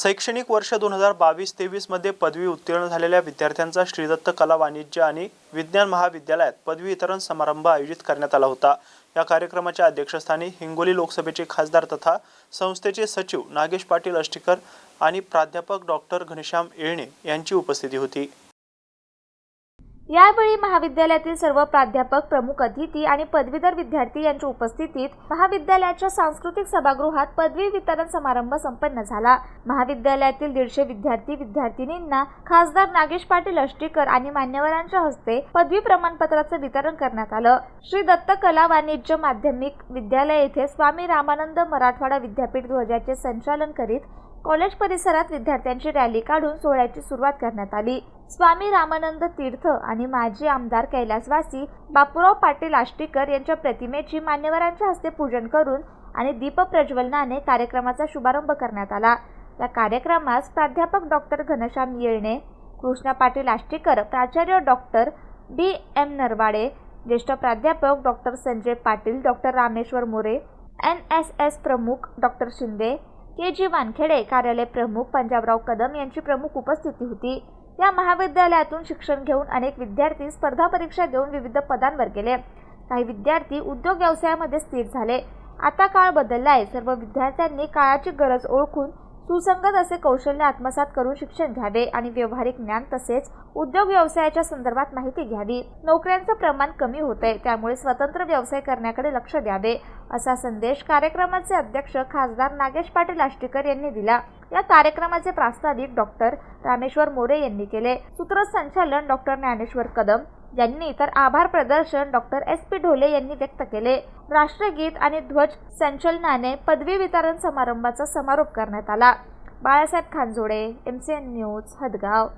शैक्षणिक वर्ष दोन हजार बावीस तेवीसमध्ये पदवी उत्तीर्ण झालेल्या विद्यार्थ्यांचा श्रीदत्त कला वाणिज्य आणि विज्ञान महाविद्यालयात पदवी वितरण समारंभ आयोजित करण्यात आला होता. या कार्यक्रमाच्या अध्यक्षस्थानी हिंगोली लोकसभेचे खासदार तथा संस्थेचे सचिव नागेश पाटील अष्टीकर आणि प्राध्यापक डॉक्टर घनश्याम येळणे यांची उपस्थिती होती. यावेळी महाविद्यालयातील सर्व प्राध्यापक प्रमुख अतिथी आणि पदवीधर विद्यार्थी यांच्या उपस्थितीत महाविद्यालयाच्या सांस्कृतिक सभागृहात पदवी वितरण समारंभ संपन्न झाला. महाविद्यालयातील दीडशे विद्यार्थी विद्यार्थिनींना खासदार नागेश पाटील अष्टीकर आणि मान्यवरांच्या हस्ते पदवी प्रमाणपत्राचं वितरण करण्यात आलं. श्री दत्त कला वाणिज्य माध्यमिक विद्यालय येथे स्वामी रामानंद मराठवाडा विद्यापीठ ध्वजाचे संचालन करीत कॉलेज परिसरात विद्यार्थ्यांची रॅली काढून सोहळ्याची सुरुवात करण्यात आली. स्वामी रामानंद तीर्थ आणि माजी आमदार कैलासवासी बापूराव पाटील आष्टीकर यांच्या प्रतिमेची मान्यवरांच्या हस्ते पूजन करून आणि दीप प्रज्वलनाने कार्यक्रमाचा शुभारंभ करण्यात आला. या कार्यक्रमास प्राध्यापक डॉक्टर घनश्याम येळणे कृष्णा पाटील आष्टीकर प्राचार्य डॉक्टर बी. एम. नरवाडे ज्येष्ठ प्राध्यापक doctor Sanjay Patil doctor Rameshwar More N. S. S. प्रमुख doctor Shinde K G Wankhede कार्यालय प्रमुख पंजाबराव कदम यांची प्रमुख उपस्थिती होती. या महाविद्यालयातून शिक्षण घेऊन अनेक विद्यार्थी स्पर्धा परीक्षा देऊन विविध पदांवर गेले. काही विद्यार्थी उद्योग व्यवसायामध्ये स्थिर झाले. आता काळ बदलला आहे सर्व विद्यार्थ्यांनी काळाची गरज ओळखून सुसंगत असे कौशल्य आत्मसात करून शिक्षण घ्यावे आणि व्यावहारिक ज्ञान तसेच उद्योग व्यवसायाच्या संदर्भात माहिती घ्यावी. नोकऱ्यांचं प्रमाण कमी होत आहे त्यामुळे स्वतंत्र व्यवसाय करण्याकडे लक्ष द्यावे असा संदेश कार्यक्रमाचे अध्यक्ष खासदार नागेश पाटील आष्टीकर यांनी दिला. या कार्यक्रमाचे प्रास्ताविक डॉक्टर रामेश्वर मोरे यांनी केले. सूत्रसंचालन डॉक्टर ज्ञानेश्वर कदम यांनी तर आभार प्रदर्शन डॉक्टर एस पी ढोले यांनी व्यक्त केले. राष्ट्रगीत आणि ध्वज संचलनाने पदवी वितरण समारंभाचा समारोप करण्यात आला. Balasaheb Khanjode M C N news Hadgaon.